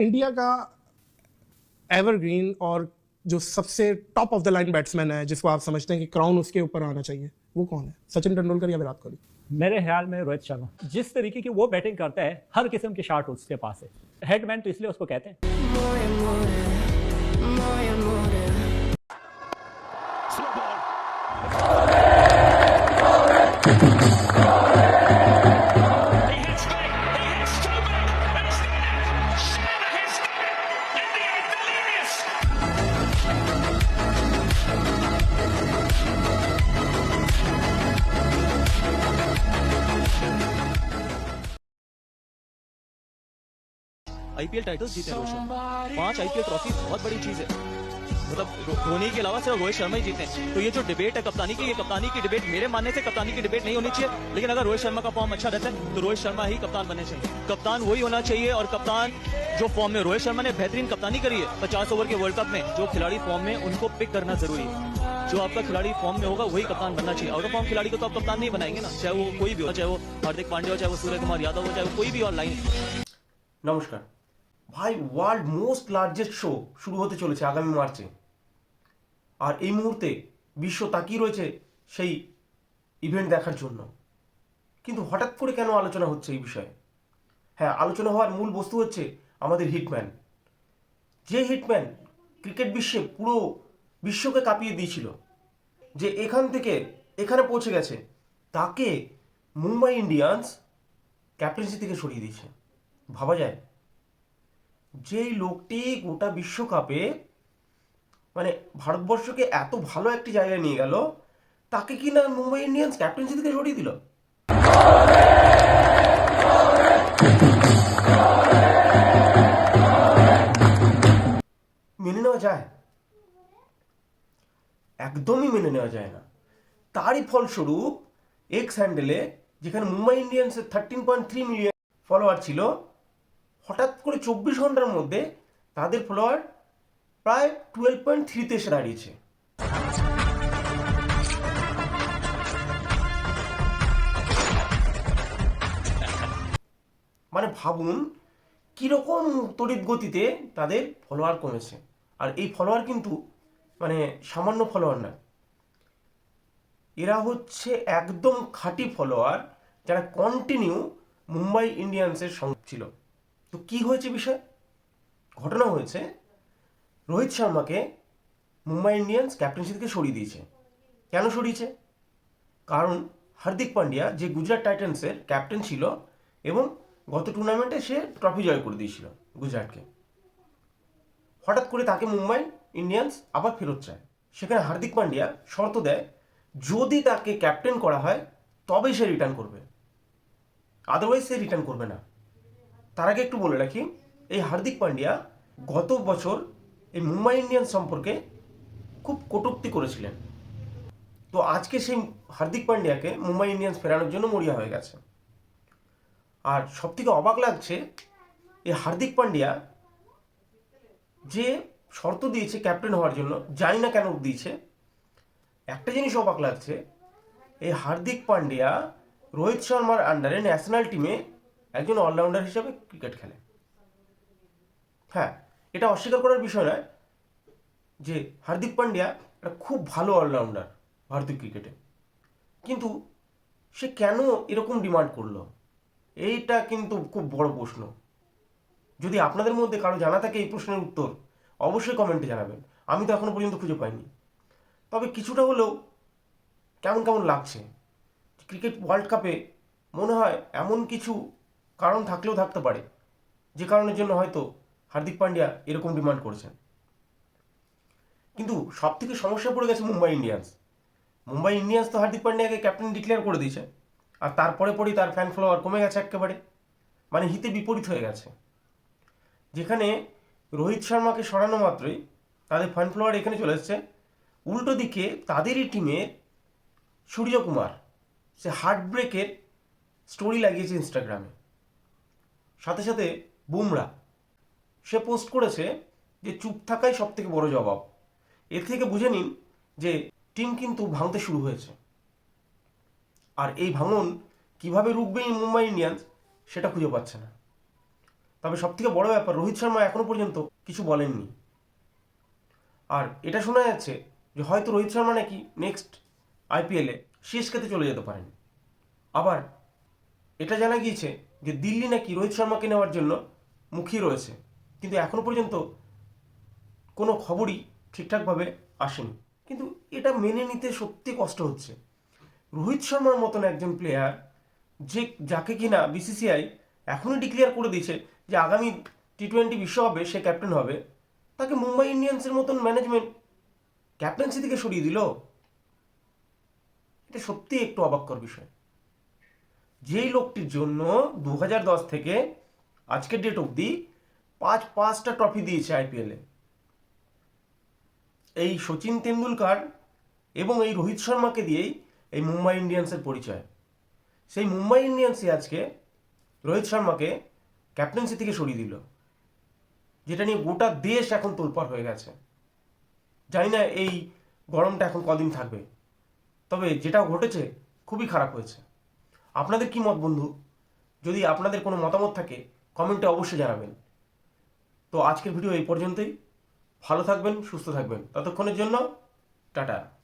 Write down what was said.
India का evergreen और जो सबसे top of the line batsman है जिसको आप समझते हैं कि क्राउन उसके ऊपर आना चाहिए वो कौन है? सचिन तेंदुलकर या विराट कोहली? मेरे ख्याल में रोहित शर्मा। जिस तरीके की वो बैटिंग करता है हर किस्म के शॉट उसके पास है। हेडमैन तो इसलिए उसको कहते हैं। आईपीएल टाइटल्स जीते रोहित शर्मा पाँच आईपीएल ट्रॉफी बहुत बड़ी चीज़ है। मतलब धोनी के अलावा सिर्फ़ रोहित शर्मा ही जीते हैं। तो ये जो डिबेट है, कप्तानी की, ये कप्तानी की डिबेट मेरे मानने से कप्तानी की डिबेट नहीं होनी चाहिए। लेकिन अगर रोहित शर्मा का फॉर्म अच्छा रहता है तो रोहित शर्मा ही कप्तान बने चाहिए। कप्तान वही होना चाहिए और कप्तान जो फॉर्म में रोहित शर्मा ने बेहतरीन कप्तानी करी है, पचास ओवर के वर्ल्ड कप में, जो खिलाड़ी फॉर्म में उनको पिक करना ज़रूरी है। जो आपका खिलाड़ी फॉर्म में होगा, वही कप्तान बनना चाहिए। आउट ऑफ़ फॉर्म खिलाड़ी को तो आप कप्तान नहीं बनाएँगे ना। चाहे वो कोई भी हो, चाहे वो हार्दिक पांडे हो, चाहे वो सूर्य कुमार यादव हो, चाहे वो कोई भी ऑनलाइन लाइन नमस्कार। ভাই ওয়ার্ল্ড মোস্ট লার্জেস্ট শো শুরু হতে চলেছে আগামী মার্চে। আর এই মুহূর্তে বিশ্ব তাকিয়ে রয়েছে সেই ইভেন্ট দেখার জন্য। কিন্তু হঠাৎ করে কেন আলোচনা হচ্ছে এই বিষয়ে? হ্যাঁ আলোচনা হওয়ার মূল বস্তু হচ্ছে আমাদের হিটম্যান যে হিটম্যান ক্রিকেট বিশ্বে পুরো বিশ্বকে কাঁপিয়ে দিয়েছিল, যে এখান থেকে এখানে পৌঁছে গেছে, তাকে মুম্বাই ইন্ডিয়ান্স ক্যাপ্টেন্সি থেকে সরিয়ে দিয়েছে। ভাবা যায় যেই লোকটি গোটা বিশ্বকাপে মানে ভারতবর্ষকে এত ভালো একটি জায়গায় নিয়ে গেল, তাকে কি না মুম্বাই ইন্ডিয়ান্স ক্যাপ্টেন্সি থেকে সরিয়ে দিল? মেনে নেওয়া যায়। একদমই মেনে নেওয়া যায় না। তারই ফলস্বরূপ এক্স হ্যান্ডেলে যেখানে Mumbai ইন্ডিয়ান্সের thirteen point three million follower ছিল হঠাৎ করে চব্বিশ ঘণ্টার মধ্যে তাদের ফলোয়ার প্রায় টুয়েলভ পয়েন্ট থ্রিতে এসে দাঁড়িয়েছে। মানে ভাবুন, কীরকম তড়িৎ গতিতে তাদের ফলোয়ার কমেছে। আর এই ফলোয়ার কিন্তু মানে সামান্য ফলোয়ার না। এরা হচ্ছে একদম খাঁটি ফলোয়ার যারা কন্টিনিউ মুম্বাই ইন্ডিয়ান্সের সঙ্গে ছিল। তো কি হয়েছে বিষয়? ঘটনা হয়েছে, রোহিত শর্মাকে মুম্বাই ইন্ডিয়ান্স ক্যাপ্টেন্সি থেকে সরিয়ে দিয়েছে। কেন সরিয়েছে? কারণ হার্দিক পান্ডিয়া যে গুজরাট টাইটান্সের ক্যাপ্টেন ছিল এবং গত টুর্নামেন্টে সে ট্রফি জয় করে দিয়েছিল গুজরাটকে। হঠাৎ করে তাকে মুম্বাই ইন্ডিয়ান্স আবার ফেরত চায়। সেখানে হার্দিক পান্ডিয়া শর্ত দেয়, যদি তাকে ক্যাপ্টেন করা হয়, তবেই সে রিটার্ন করবে। আদারওয়াইজ সে রিটার্ন করবে না। তার আগে একটু বলে রাখি, এই হার্দিক পান্ডিয়া গত বছর এই মুম্বাই ইন্ডিয়ান্স সম্পর্কে খুব কটুক্তি করেছিলেন। তো আজকে সেই হার্দিক পান্ডিয়াকে মুম্বাই ইন্ডিয়ান্স ফেরানোর জন্য মরিয়া হয়ে গেছে। আর সবথেকে অবাক লাগছে, এই হার্দিক পান্ডিয়া যে শর্ত দিয়েছে ক্যাপ্টেন হওয়ার জন্য, জানি না কেন দিয়েছে। একটা জিনিস অবাক লাগছে, এই হার্দিক পান্ডিয়া, রোহিত শর্মার আন্ডারে ন্যাশনাল টিমে একজন অলরাউন্ডার হিসেবে ক্রিকেট খেলে। হ্যাঁ এটা অস্বীকার করার বিষয় নয় যে হার্দিক পান্ডিয়া একটা খুব ভালো অলরাউন্ডার ভারতীয় ক্রিকেটে কিন্তু সে কেন এরকম ডিমান্ড করল? এইটা কিন্তু খুব বড় প্রশ্ন। যদি আপনাদের মধ্যে কারও জানা থাকে এই প্রশ্নের উত্তর, অবশ্যই কমেন্টে জানাবেন। আমি তো এখনও পর্যন্ত খুঁজে পাইনি। তবে কিছুটা হলেও কেমন কেমন লাগছে ক্রিকেট ওয়ার্ল্ড কাপে মনে হয় এমন কিছু কারণ থাকলেও থাকতে পারে। যে কারণের জন্য হয়তো হার্দিক পান্ডিয়া এরকম ডিমান্ড করেছেন। কিন্তু সব থেকে সমস্যা পড়ে গেছে মুম্বাই ইন্ডিয়ান্স। মুম্বাই ইন্ডিয়ান্স তো হার্দিক পান্ডিয়াকে ক্যাপ্টেন ডিক্লেয়ার করে দিয়েছে। আর তারপরে পরেই তার ফ্যান ফলোয়ার কমে গেছে একেবারে মানে হিতে বিপরীত হয়ে গেছে। যেখানে রোহিত শর্মাকে সরানো মাত্রই তাদের ফ্যান ফলোয়ার এখানে চলে এসছে। উল্টো দিকে তাদেরই টিমের সূর্যকুমার। সে হার্ট ব্রেকের স্টোরি লাগিয়েছে ইনস্টাগ্রামে সাথে সাথে বুমরা, সে পোস্ট করেছে যে চুপ থাকাই সব থেকে বড় জবাব। এর থেকে বুঝে নিন যে টিম কিন্তু ভাঙতে শুরু হয়েছে। আর এই ভাঙন কীভাবে রুখবে এই মুম্বাই ইন্ডিয়ান্স সেটা খুঁজে পাচ্ছে না। তবে সবথেকে বড় ব্যাপার, রোহিত শর্মা এখনও পর্যন্ত কিছু বলেননি। আর এটা শোনা যাচ্ছে যে হয়তো রোহিত শর্মা নাকি নেক্সট আইপিএলে শেষ খেতে চলে যেতে পারেন। আবার এটা জানা গিয়েছে যে দিল্লি নাকি রোহিত শর্মাকে নেওয়ার জন্য মুখিয়ে রয়েছে। কিন্তু এখনও পর্যন্ত কোনো খবরই ঠিকঠাকভাবে আসেনি। কিন্তু এটা মেনে নিতে সত্যি কষ্ট হচ্ছে। রোহিত শর্মার মতন একজন প্লেয়ার যে যাকে কিনা বিসিসিআই এখনই ডিক্লেয়ার করে দিয়েছে যে আগামী টি টোয়েন্টি বিশ্বকাপে সে ক্যাপ্টেন হবে, তাকে মুম্বাই ইন্ডিয়ান্সের মতন ম্যানেজমেন্ট ক্যাপ্টেন্সি থেকে সরিয়ে দিল? এটা সত্যি একটু অবাক্যর বিষয়। যেই লোকটির জন্য দু থেকে আজকের ডেট অবধি পাঁচ, পাঁচটা ট্রফি দিয়েছে আইপিএলে এই সচিন তেন্ডুলকার এবং এই রোহিত শর্মাকে দিয়েই এই মুম্বাই ইন্ডিয়ান্সের পরিচয়। সেই মুম্বাই ইন্ডিয়ান্সই আজকে রোহিত শর্মাকে ক্যাপ্টেন্সি থেকে সরিয়ে দিল, যেটা নিয়ে গোটা দেশ এখন তোলপাড় হয়ে গেছে। জানি না এই গরমটা এখন কদিন থাকবে, তবে যেটা ঘটেছে খুবই খারাপ হয়েছে। আপনাদের কি মত বন্ধু? যদি আপনাদের কোনো মতামত থাকে, কমেন্টে অবশ্যই জানাবেন। তো আজকের ভিডিও এই পর্যন্তই। ভালো থাকবেন, সুস্থ থাকবেন। ততক্ষণের জন্য, টাটা।